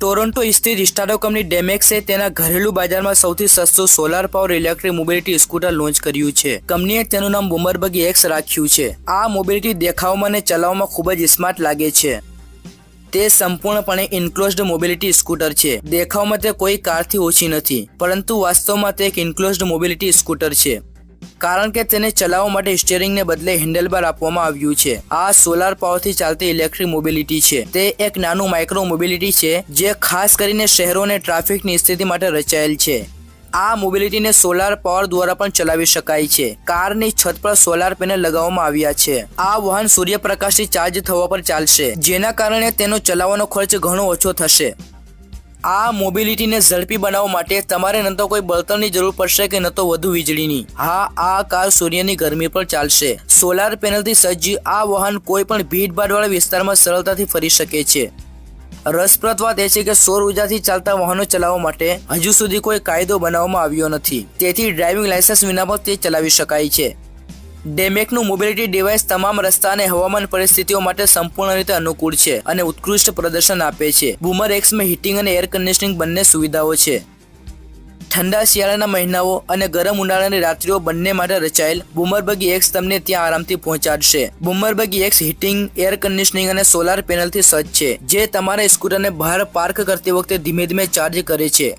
Toronto સ્થિત startup company ડેમેક્સે તેના ઘરેલું બજારમાં સૌથી સસ્તું solar power electric mobility scooter launch કર્યું છે. કંપનીએ તેનું નામ બુમરબગી એક્સ રાખ્યું છે. આ મોબિલિટી દેખાવમાં અને ચલાવવામાં ખૂબ જ સ્માર્ટ લાગે છે. તે સંપૂર્ણપણે ઇન્ક્લોઝડ મોબિલિટી સ્કૂટર છે. દેખાવમાં તે કોઈ કારથી ઓછી નથી, પરંતુ વાસ્તવમાં તે એક ઇન્ક્લોઝડ મોબિલિટી સ્કૂટર છે. કારણ કે તેને ચલાવવા માટે સ્ટીયરિંગને બદલે હેન્ડલબાર આપવામાં આવ્યું છે. આ સોલાર પાવરથી ચાલતી ઇલેક્ટ્રિક મોબિલિટી છે. તે એક નાનું માઇક્રો મોબિલિટી છે, જે ખાસ કરીને શહેરો અને ટ્રાફિકની સ્થિતિ માટે રચાયેલ છે. આ મોબિલિટીને સોલાર પાવર દ્વારા પણ ચલાવી શકાય છે. કારની છત પર સોલાર પેનલ લગાવવામાં આવ્યા છે. આ વાહન સૂર્યપ્રકાશથી ચાર્જ થવા પર ચાલશે, જેના કારણે તેનો ચલાવવાનો ખર્ચ ઘણો ઓછો થશે. આ મોબિલિટીને ઝડપી બનાવવા માટે તમારે ન તો કોઈ બળતણની જરૂર પડશે કે ન તો વધુ વીજળીની. હા, આ કાર સૂર્યની ગરમી પર ચાલશે. સોલાર પેનલથી સજ્જ આ વાહન કોઈ પણ ભીડભાડવાળા વિસ્તારમાં સરળતાથી ફરી શકે છે. રસપ્રદ વાત એ છે કે સૌર ઉર્જાથી ચાલતા વાહનો ચલાવવા માટે હજુ સુધી કોઈ કાયદો બનાવવામાં આવ્યો નથી. તેથી ડ્રાઇવિંગ લાયસન્સ વિના પણ તે ચલાવી શકાય છે. ડેમેકનું મોબિલિટી ડિવાઇસ તમામ રસ્તા અને હવામાન પરિસ્થિતિઓ માટે સંપૂર્ણ રીતે અનુકૂળ છે અને ઉત્કૃષ્ટ પ્રદર્શન આપે છે. બુમર એક્સમાં હીટિંગ અને એર કન્ડિશનિંગ બંને સુવિધાઓ છે. ઠંડા શિયાળાના મહિનાઓ અને ગરમ ઉનાળાની રાત્રિઓ બંને માટે રચાયેલ બુમરબગી એક્સ તમને ત્યાં આરામથી પહોંચાડશે. Boomer Buggy X heating air conditioning અને સોલાર પેનલથી સજ્જ છે, જે તમારા સ્કૂટરને બહાર પાર્ક કરતી વખતે ધીમે ધીમે ચાર્જ કરે છે.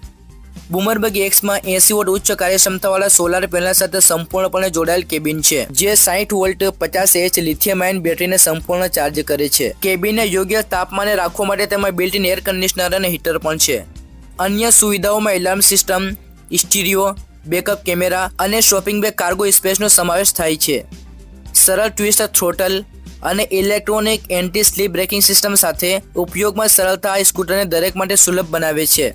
બુમરબગ એક્સમાં એસી વોટ ઉચ્ચ કાર્યક્ષમતાવાળા સોલાર પેનલ સાથે સંપૂર્ણપણે જોડાયેલ કેબિન છે, જે સાઠ વોલ્ટ પચાસ એચ લિથિયમ આયન બેટરીને સંપૂર્ણ ચાર્જ કરે છે. કેબિનને યોગ્ય તાપમાને રાખવા માટે તેમાં બિલ્ટ ઇન એર કન્ડિશનર અને હીટર પણ છે. અન્ય સુવિધાઓમાં alarm system stereo backup camera અને શોપિંગ બેગ કાર્ગો સ્પેસનો સમાવેશ થાય છે. સરળ ટ્વિસ્ટ થ્રોટલ અને electronic anti slip braking system સાથે ઉપયોગમાં સરળતા આ સ્કૂટરને દરેક માટે સુલભ બનાવે છે.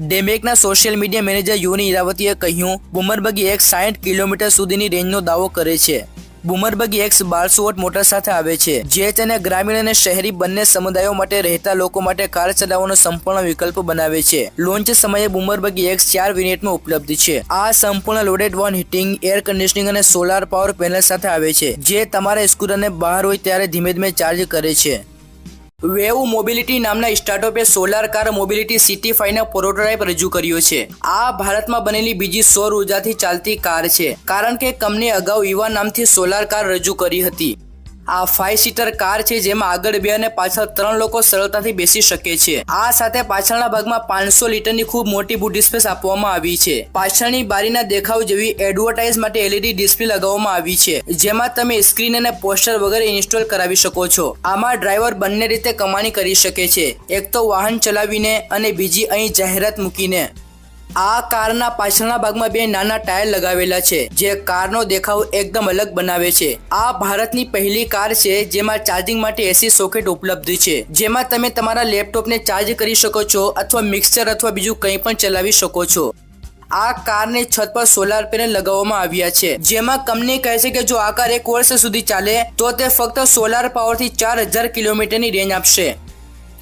ડેમેકના સોશિયલ મીડિયા મેનેજર યુની ઇરાવતીએ કહ્યું, બુમરબગી એક્સ સાઠ કિલોમીટર સુધીની રેન્જનો દાવો કરે છે. બુમરબગી એક્સ બારસો વોટ મોટર સાથે આવે છે. જે તેને ગ્રામીણ અને શહેરી બંને સમુદાયો માટે રહેતા લોકો માટે કાર ચલાવવાનો સંપૂર્ણ વિકલ્પ બનાવે છે. લોન્ચ સમયે બુમરબગી એક્સ ચાર યુનિટમાં ઉપલબ્ધ છે. આ સંપૂર્ણ loaded van heating, air conditioning અને સોલાર પાવર પેનલ સાથે આવે છે. જે તમારા સ્કૂટરને બહાર હોય ત્યારે ધીમે ધીમે ચાર્જ કરે છે. વેવ મોબિલિટી નામના સ્ટાર્ટઅપે સોલાર કાર મોબિલિટી સિટી ફાઈવના પ્રોટોટાઇપ રજૂ કર્યો છે. આ ભારતમાં બનેલી બીજી સૌર ઉર્જાથી ચાલતી કાર છે. કારણ કે કંપની અગાઉ યુવા નામથી સોલાર કાર રજૂ કરી હતી. આ ફાઇવ સીટર કાર છે, જેમાં આગળ બે અને પાછળ ત્રણ લોકો સરળતાથી બેસી શકે છે. આ સાથે પાછળના ભાગમાં પાંચસો લીટરની ખૂબ મોટી બુટ સ્પેસ આપવામાં આવી છે. પાછળની બારીના દેખાવ જેવી એડવર્ટાઇઝ માટે એલઈડી ડિસ્પ્લે લગાવવામાં આવી છે, જેમાં તમે સ્ક્રીન અને પોસ્ટર વગેરે ઇન્સ્ટોલ કરાવી શકો છો. આમાં ડ્રાઈવર બંને રીતે કમાણી કરી શકે છે. એક તો વાહન ચલાવીને અને બીજી અહીં જાહેરાત મૂકીને. આ કારના પાછળના ભાગમાં બે નાના ટાયર લગાવેલા છે, જે કારનો દેખાવ એકદમ અલગ બનાવે છે. આ ભારતની પહેલી કાર છે, જેમાં ચાર્જિંગ માટે એસી સોકેટ ઉપલબ્ધ છે. જેમાં તમે તમારા લેપટોપને ચાર્જ કરી શકો છો અથવા મિક્સર અથવા બીજું કંઈ પણ ચલાવી શકો છો. આ કારને છત પર સોલાર પેનલ લગાવવામાં આવ્યા છે. જેમાં કંપની કહે છે કે જો આ કાર એક વર્ષ સુધી ચાલે, તો તે ફક્ત સોલાર પાવરથી ચાર હજાર કિલોમીટરની રેન્જ આપશે.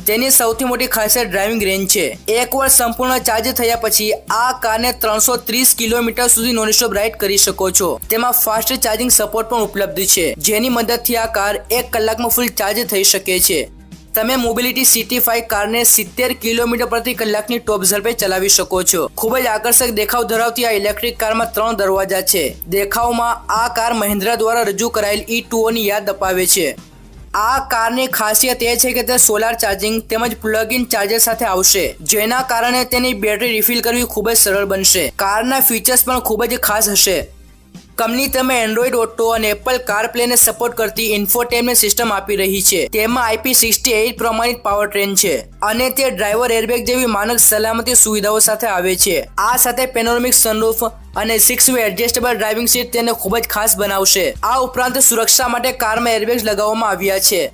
તેની સૌથી મોટી ખાસિયત ડ્રાઇવિંગ રેન્જ છે. એક વાર સંપૂર્ણ ચાર્જ થયા પછી આ કારને ત્રણસો ત્રીસ કિલોમીટર સુધી નોનસ્ટોપ રાઇડ કરી શકો છો. તેમાં ફાસ્ટ ચાર્જિંગ સપોર્ટ પણ ઉપલબ્ધ છે. જેની મદદથી આ કાર એક કલાકમાં ફૂલ ચાર્જ થઈ શકે છે. તમે મોબિલિટી સિટી ફાઈવ કારને સિત્તેર કિલોમીટર પ્રતિ કલાકની ટોપ ઝડપે ચલાવી શકો છો. ખૂબ જ આકર્ષક દેખાવ ધરાવતી આ ઇલેક્ટ્રિક કારમાં ત્રણ દરવાજા છે. દેખાવમાં આ કાર મહિન્દ્રા દ્વારા રજૂ કરાયેલ ઈ ટુઓની યાદ અપાવે છે. આ કારની ખાસિયત એ છે કે તે સોલાર ચાર્જિંગ તેમજ પ્લગ ઇન ચાર્જર સાથે આવશે, જેના કારણે તેની બેટરી રિફિલ કરવી ખૂબ જ સરળ બનશે. કારના ફીચર્સ પણ ખૂબ જ ખાસ હશે. કંપની તમે એન્ડ્રોઈડ ઓટો અને એપલ કાર પ્લેને સપોર્ટ કરતી ઇન્ફોટેનમેન્ટ સિસ્ટમ આપી રહી છે. તેમાં આઈપી સિક્સટી એઇટ પ્રમાણિત પાવર ટ્રેન છે અને તે ડ્રાઈવર એરબેગ જેવી માનક સલામતી સુવિધાઓ સાથે આવે છે. આ સાથે પેનોરમિક સનરૂફ અને six way adjustable driving seat તેને ખૂબ જ ખાસ બનાવશે. આ ઉપરાંત સુરક્ષા માટે કારમાં એરબેગ્સ લગાવવામાં આવ્યા છે.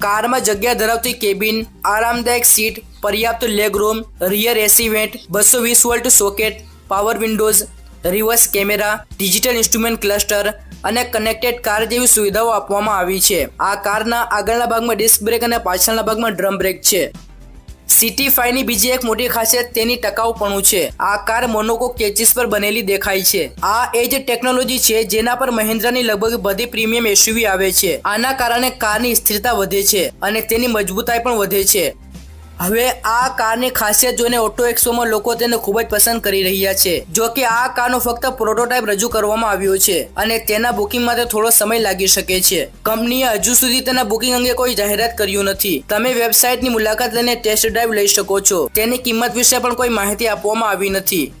કારમાં જગ્યા ધરાવતી કેબિન આરામદાયક સીટ પર્યાપ્ત leg room rear AC vent બસો વીસ volt socket power windows reverse camera, digital instrument cluster અને કનેક્ટેડ કાર જેવી સુવિધાઓ આપવામાં આવી છે. આ કારના આગળના ભાગમાં ડિસ્ક બ્રેક અને પાછળના ભાગમાં ડ્રમ બ્રેક છે. સિટી ફાઈવની બીજી એક મોટી ખાસિયત તેની ટકાઉપણું છે. આ કાર મોનોકો કેચિસ પર બનેલી દેખાય છે. આ એ જ ટેકનોલોજી છે જેના પર મહિન્દ્રાની લગભગ બધી પ્રીમિયમ એસયુવી આવે છે. આના કારણે કારની સ્થિરતા વધે છે અને તેની મજબૂતાઈ પણ વધે છે. હવે આ કારની ખાસિયત જોઈને ઓટો એક્સપોમાં લોકો તેને ખૂબ જ પસંદ કરી રહ્યા છે. જો કે આ કારનો ફક્ત પ્રોટોટાઇપ રજૂ કરવામાં આવ્યો છે અને તેના બુકિંગ માટે થોડો સમય લાગી શકે છે. કંપનીએ હજુ સુધી તેના બુકિંગ અંગે કોઈ જાહેરાત કર્યું નથી. તમે વેબસાઇટની મુલાકાત લઈને ટેસ્ટ ડ્રાઈવ લઈ શકો છો. તેની કિંમત વિશે પણ કોઈ માહિતી આપવામાં આવી નથી.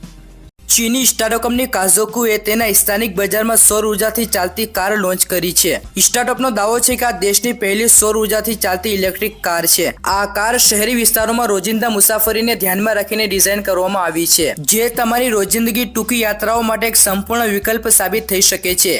ચીની સ્ટાર્ટઅપ કંપની કાઝોકુએ તેના સ્થાનિક બજારમાં સૌર ઉર્જાથી ચાલતી કાર લોન્ચ કરી છે. સ્ટાર્ટઅપનો દાવો છે કે આ દેશની પહેલી સૌર ઉર્જાથી ચાલતી ઇલેક્ટ્રિક કાર છે. આ કાર શહેરી વિસ્તારોમાં રોજિંદા મુસાફરીને ધ્યાનમાં રાખીને ડિઝાઇન કરવામાં આવી છે, જે તમારી રોજિંદગી ટૂંકી યાત્રાઓ માટે એક સંપૂર્ણ વિકલ્પ સાબિત થઈ શકે છે.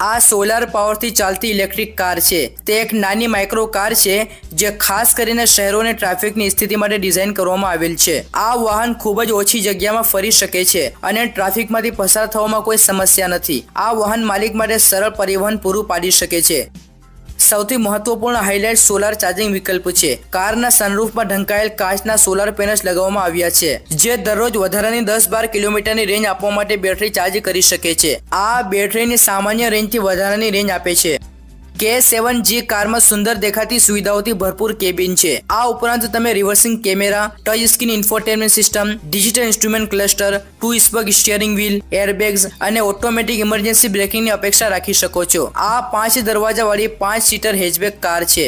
આ સોલાર પાવરથી ચાલતી ઇલેક્ટ્રિક કાર છે. તે એક નાની માઇક્રો કાર છે, જે ખાસ કરીને શહેરો અને ટ્રાફિકની સ્થિતિ માટે ડિઝાઇન કરવામાં આવેલ છે. આ વાહન ખૂબ જ ઓછી જગ્યામાં ફરી શકે છે અને ટ્રાફિકમાંથી પસાર થવામાં કોઈ સમસ્યા નથી. આ વાહન માલિક માટે સરળ પરિવહન પૂરું પાડી શકે છે. સૌથી મહત્વપૂર્ણ હાઇલાઇટ સોલાર ચાર્જિંગ વિકલ્પ છે. કારના સનરૂફમાં ઢંકાયેલ કાચના સોલાર પેનલ્સ લગાવવામાં આવ્યા છે, જે દરરોજ વધારાની દસ બાર કિલોમીટરની રેન્જ આપવા માટે બેટરી ચાર્જ કરી શકે છે. આ બેટરીની સામાન્ય રેન્જથી વધારાની રેન્જ આપે છે. કે સેવન જી કારમાં સુંદર દેખાતી સુવિધાઓથી ભરપૂર કેબિન છે. આ ઉપરાંત તમે reversing camera touch screen infotainment system digital instrument cluster two spoke steering wheel airbags અને ઓટોમેટિક ઇમરજન્સી બ્રેકિંગની અપેક્ષા રાખી શકો છો. આ પાંચ દરવાજાવાળી પાંચ સીટર હેચબેક કાર છે.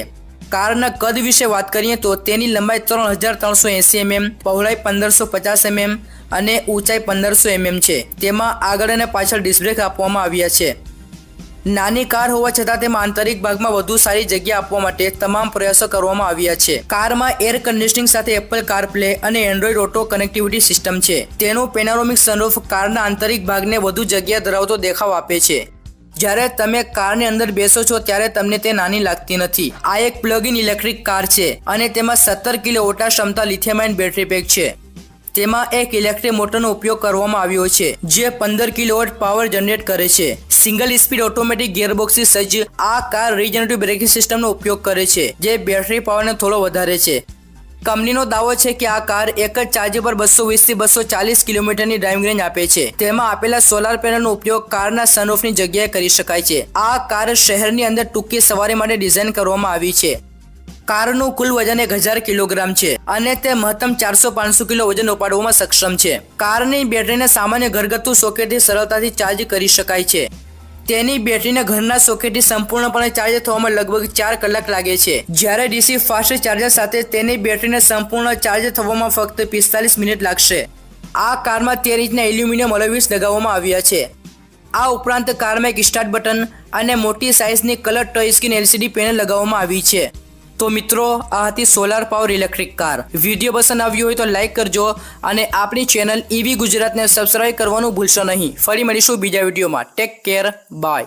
કારના કદ વિશે વાત કરીએ તો તેની લંબાઈ ત્રણ હજાર ત્રણસો એંસી એમએમ, પહોળાઈ પંદરસો પચાસ એમએમ અને ઊંચાઈ પંદરસો એમએમ છે. તેમાં આગળ અને પાછળ ડિસ્બ્રેક આપવામાં આવ્યા છે. નાની કાર હોવા છતાં તેમાં આંતરિક ભાગમાં વધુ સારી જગ્યા આપવા માટે તમામ પ્રયાસો કરવામાં આવ્યા છે. કારમાં એર કન્ડિશનિંગ સાથે એપલ કારપ્લે અને એન્ડ્રોઇડ ઓટો કનેક્ટિવિટી સિસ્ટમ છે. તેનો પેનારોમિક સનરૂફ કારના આંતરિક ભાગને વધુ જગ્યા ધરાવતો દેખાવ આપે છે. જ્યારે તમે કારની અંદર બેસો છો ત્યારે તમને તે નાની લાગતી નથી. આ એક પ્લગ ઇન ઇલેક્ટ્રિક કાર છે અને તેમાં સત્તર કિલો ઓટા ક્ષમતા લિથિયમાઇન બેટરી પેક છે. તેમાં એક ઇલેક્ટ્રિક મોટરનો ઉપયોગ કરવામાં આવ્યો છે, જે પંદર કિલોવોટ પાવર જનરેટ કરે છે. સિંગલ સ્પીડ ઓટોમેટિક ગિયરબોક્સથી સજ્જ આ કાર રિજનરેટિવ બ્રેકિંગ સિસ્ટમનો ઉપયોગ કરે છે, જે બેટરી પાવરને થોડો વધારે છે. કંપનીનો દાવો છે કે આ કાર એક જ ચાર્જ પર બસો વીસથી બસો ચાલીસ કિલોમીટરની ડ્રાઇવિંગ રેન્જ આપે છે. તેમાં આપેલા સોલાર પેનલનો ઉપયોગ કારના સનરૂફની જગ્યાએ કરી શકાય છે. આ કાર શહેરની અંદર ટૂંકી સવારી માટે ડિઝાઇન કરવામાં આવી છે. કારનું કુલ વજન એક હજાર કિલોગ્રામ છે અને તે મહત્તમ ચારસો પાંચસો કિલો વજન ઉપાડવામાં સક્ષમ છે. કારની બેટરીને સામાન્ય ઘરગથ્થુ સોકેટથી સરળતાથી ચાર્જ કરી શકાય છે. તેની બેટરીને ઘરના સોકેટથી સંપૂર્ણપણે ચાર્જ થવામાં લગભગ ચાર કલાક લાગે છે. જ્યારે ડીસી ફાસ્ટ ચાર્જર સાથે તેની બેટરીને સંપૂર્ણ ચાર્જ થવામાં ફક્ત પિસ્તાલીસ મિનિટ લાગશે. આ કારમાં તેર ઇંચના એલ્યુમિનિયમ અલોવીસ લગાવવામાં આવ્યા છે. આ ઉપરાંત કારમાં એક સ્ટાર્ટ બટન અને મોટી સાઇઝની colour touch screen LCD panel લગાવવામાં આવી છે. તો મિત્રો, આ હતી solar power electric car video પસંદ આવ્યો હોય તો લાઇક કરજો અને આપણી ચેનલ ઈવી ગુજરાતને સબસ્ક્રાઇબ કરવાનું ભૂલશો નહીં. ફરી મળીશું બીજા વિડીયોમાં. Take care bye